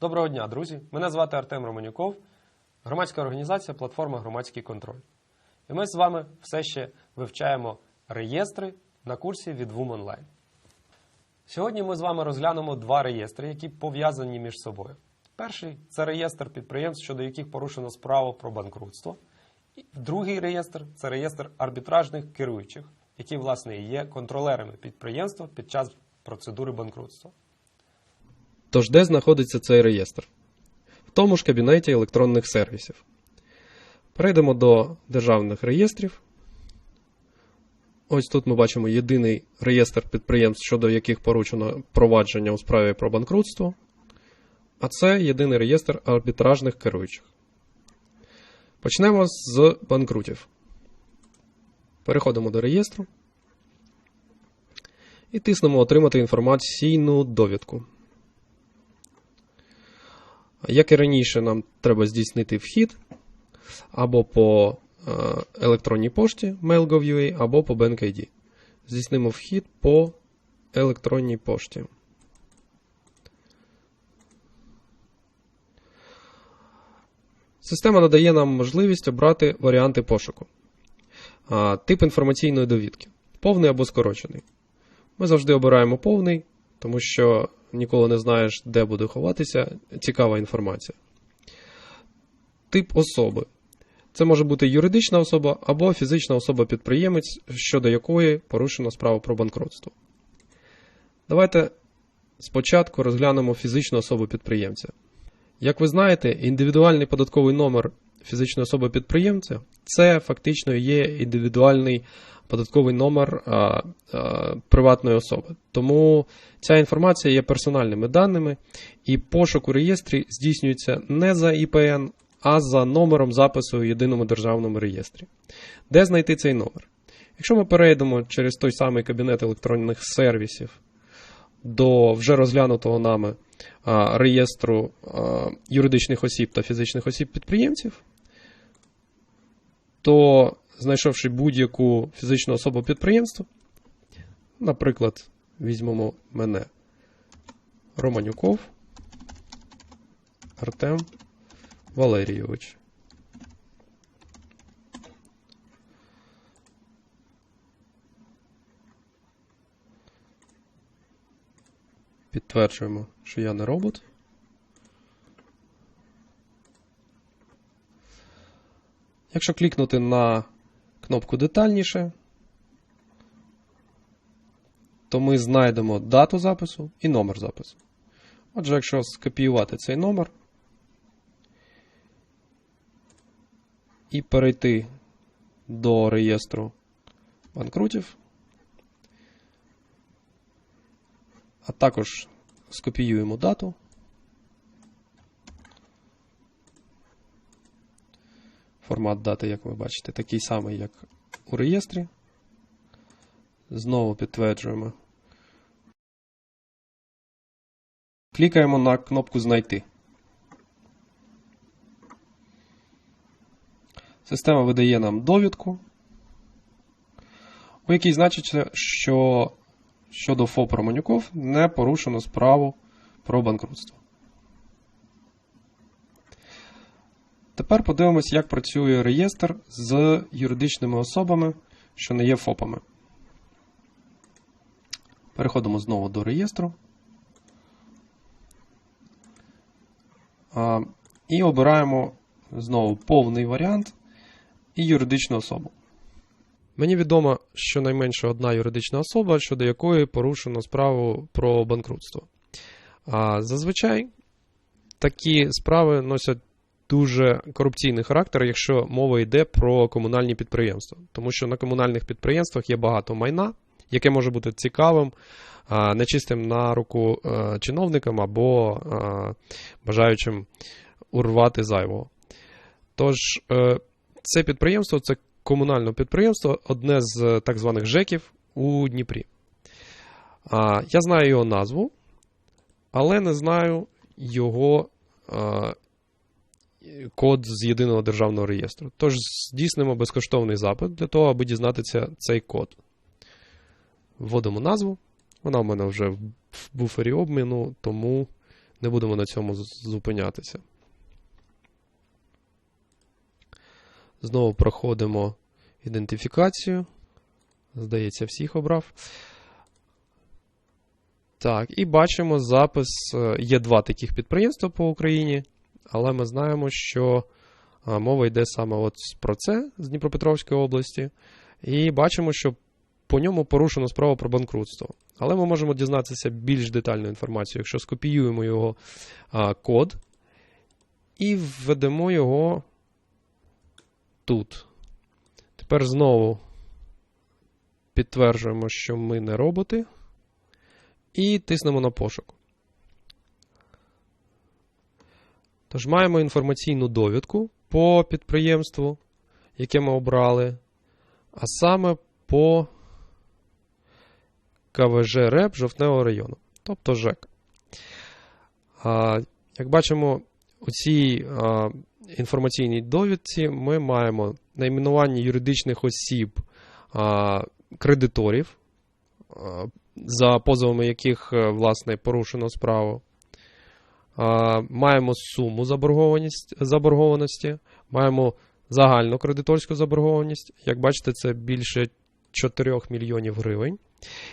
Доброго дня, друзі! Мене звати Артем Романюков, громадська організація Платформа Громадський контроль. І ми з вами все ще вивчаємо реєстри на курсі від Online. Сьогодні ми з вами розглянемо два реєстри, які пов'язані між собою. Перший це реєстр підприємств, щодо яких порушено справу про банкрутство. І другий реєстр це реєстр арбітражних керуючих, які, власне, є контролерами підприємства під час процедури банкрутства. Тож де знаходиться цей реєстр? В тому ж кабінеті електронних сервісів. Перейдемо до державних реєстрів. Ось тут ми бачимо єдиний реєстр підприємств, щодо яких поручено провадження у справі про банкрутство. А це єдиний реєстр арбітражних керуючих. Почнемо з банкрутів. Переходимо до реєстру і тиснемо Отримати інформаційну довідку. Як і раніше, нам треба здійснити вхід або по е, електронній пошті mail.gov.ua, або по BankID. Здійснимо вхід по електронній пошті. Система надає нам можливість обрати варіанти пошуку. Тип інформаційної довідки повний або скорочений. Ми завжди обираємо повний, тому що ніколи не знаєш, де буде ховатися цікава інформація. Тип особи. Це може бути юридична особа або фізична особа-підприємець, щодо якої порушено справу про банкротство. Давайте спочатку розглянемо фізичну особу підприємця. Як ви знаєте, індивідуальний податковий номер фізичної особи підприємця це фактично є індивідуальний податковий номер а, а, приватної особи. Тому ця інформація є персональними даними, і пошук у реєстрі здійснюється не за ІПН, а за номером запису у єдиному державному реєстрі. Де знайти цей номер? Якщо ми перейдемо через той самий кабінет електронних сервісів до вже розглянутого нами а, реєстру а, юридичних осіб та фізичних осіб підприємців, то знайшовши будь-яку фізичну особу підприємства, наприклад, візьмемо мене Романюков Артем Валерійович. Підтверджуємо, що я не робот. Якщо клікнути на кнопку детальніше, то ми знайдемо дату запису і номер запису. Отже, якщо скопіювати цей номер і перейти до реєстру банкрутів, а також скопіюємо дату. Формат дати, як ви бачите, такий самий, як у реєстрі. Знову підтверджуємо. Клікаємо на кнопку Знайти. Система видає нам довідку, у якій значиться, що щодо ФОП Романюков не порушено справу про банкрутство. Тепер подивимось, як працює реєстр з юридичними особами, що не є ФОПами. Переходимо знову до реєстру. І обираємо знову повний варіант і юридичну особу. Мені відомо, що найменше одна юридична особа, щодо якої порушено справу про банкрутство. Зазвичай такі справи носять дуже корупційний характер, якщо мова йде про комунальні підприємства. Тому що на комунальних підприємствах є багато майна, яке може бути цікавим, нечистим на руку чиновникам або бажаючим урвати зайвого. Тож, е, це підприємство це комунальне підприємство, одне з так званих ЖЕКів у Дніпрі. Я знаю його назву, але не знаю його код з єдиного державного реєстру. Тож здійснимо безкоштовний запит для того, аби дізнатися цей код. Вводимо назву. Вона в мене вже в буфері обміну, тому не будемо на цьому зупинятися. Знову проходимо ідентифікацію. Здається, всіх обрав. Так, і бачимо запис. е, Є два таких підприємства по Україні, але ми знаємо, що мова йде саме от про це з Дніпропетровської області. І бачимо, що по ньому порушено справу про банкрутство. Але ми можемо дізнатися більш детальну інформацію, якщо скопіюємо його код і введемо його тут. Тепер знову підтверджуємо, що ми не роботи. І тиснемо на пошук. Тож маємо інформаційну довідку по підприємству, яке ми обрали, а саме по КВЖ РЕП Жовтневого району, тобто ЖЕК. А, як бачимо, у цій а, інформаційній довідці ми маємо найменування юридичних осіб а, кредиторів, а, за позовами яких е, власне порушено справу. Маємо суму заборгованості, маємо загальну кредиторську заборгованість. Як бачите, це більше 4 мільйонів гривень.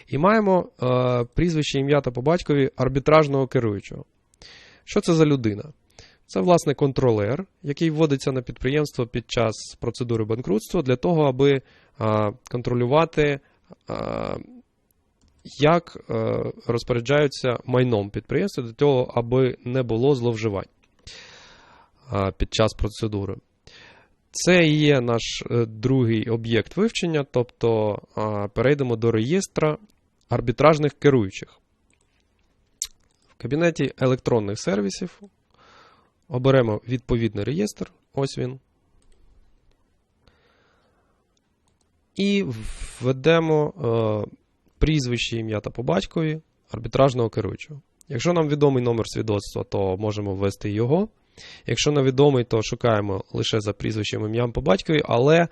І маємо е, прізвище, ім'я та по батькові арбітражного керуючого. Що це за людина? Це, власне, контролер, який вводиться на підприємство під час процедури банкрутства для того, аби е, контролювати, е, як е, розпоряджаються майном підприємства для того, аби не було зловживань е, під час процедури. Це є наш е, другий об'єкт вивчення, тобто перейдемо до реєстра арбітражних керуючих. В кабінеті електронних сервісів оберемо відповідний реєстр. Ось він. І введемо прізвище, ім'я та по батькові арбітражного керуючого. Якщо нам відомий номер свідоцтва, то можемо ввести його. Якщо невідомий, то шукаємо лише за прізвищем ім'ям по батькові, але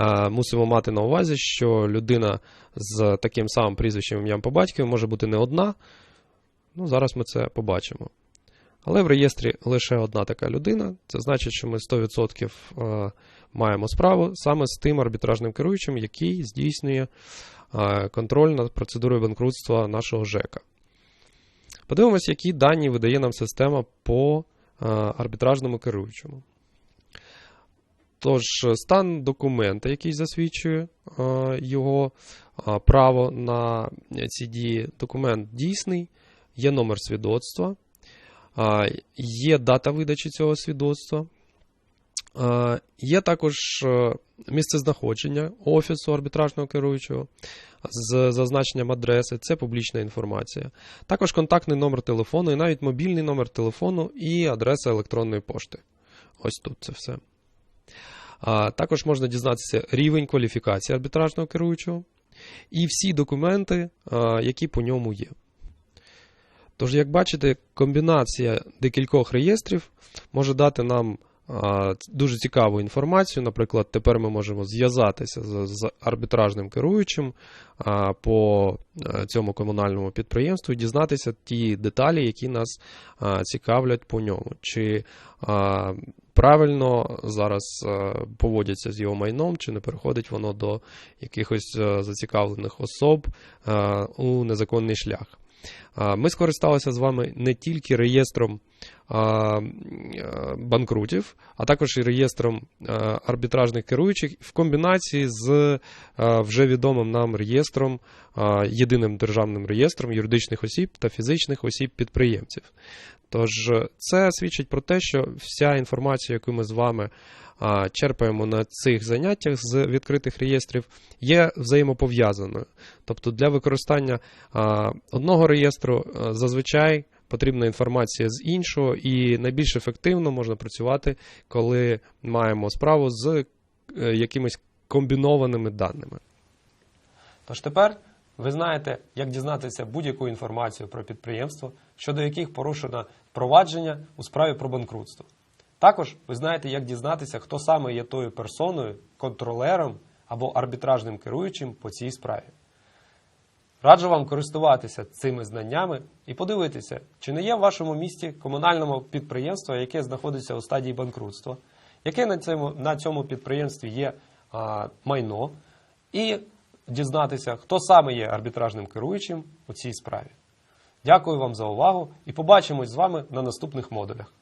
е, мусимо мати на увазі, що людина з таким самим прізвищем ім'ям по батькові може бути не одна. Ну, зараз ми це побачимо. Але в реєстрі лише одна така людина. Це значить, що ми 100% е, маємо справу саме з тим арбітражним керуючим, який здійснює контроль над процедурою банкрутства нашого ЖЕКа. Подивимось, які дані видає нам система по е, арбітражному керуючому. Тож, стан документа, який засвідчує е, його е, право на ці дії, документ дійсний, є номер свідоцтва, е, є дата видачі цього свідоцтва. Е, Є також е, місце знаходження офісу арбітражного керуючого з зазначенням адреси, це публічна інформація. Також контактний номер телефону, і навіть мобільний номер телефону і адреса електронної пошти. Ось тут це все. Також можна дізнатися рівень кваліфікації арбітражного керуючого і всі документи, які по ньому є. Тож, як бачите, комбінація декількох реєстрів може дати нам дуже цікаву інформацію. Наприклад, тепер ми можемо зв'язатися з, з арбітражним керуючим по цьому комунальному підприємству і дізнатися ті деталі, які нас цікавлять по ньому. Чи правильно зараз а, поводяться з його майном, чи не переходить воно до якихось а, зацікавлених особ у незаконний шлях. Ми скористалися з вами не тільки реєстром е, банкрутів, а також і реєстром е, арбітражних керуючих в комбінації з е, вже відомим нам реєстром, єдиним державним реєстром юридичних осіб та фізичних осіб підприємців. Тож е, це свідчить про те, що вся інформація, яку ми з вами а, черпаємо на цих заняттях з відкритих реєстрів, є взаємопов'язаною. Тобто для використання а, одного реєстру а, зазвичай потрібна інформація з іншого, і найбільш ефективно можна працювати, коли маємо справу з е, якимись комбінованими даними. Тож тепер ви знаєте, як дізнатися будь-яку інформацію про підприємство, щодо яких порушено провадження у справі про банкрутство. Також ви знаєте, як дізнатися, хто саме є тою персоною, контролером або арбітражним керуючим по цій справі. Раджу вам користуватися цими знаннями і подивитися, чи не є в вашому місті комунальному підприємство, яке знаходиться у стадії банкрутства, яке на цьому, на цьому підприємстві є а, майно, і дізнатися, хто саме є арбітражним керуючим у цій справі. Дякую вам за увагу і побачимось з вами на наступних модулях.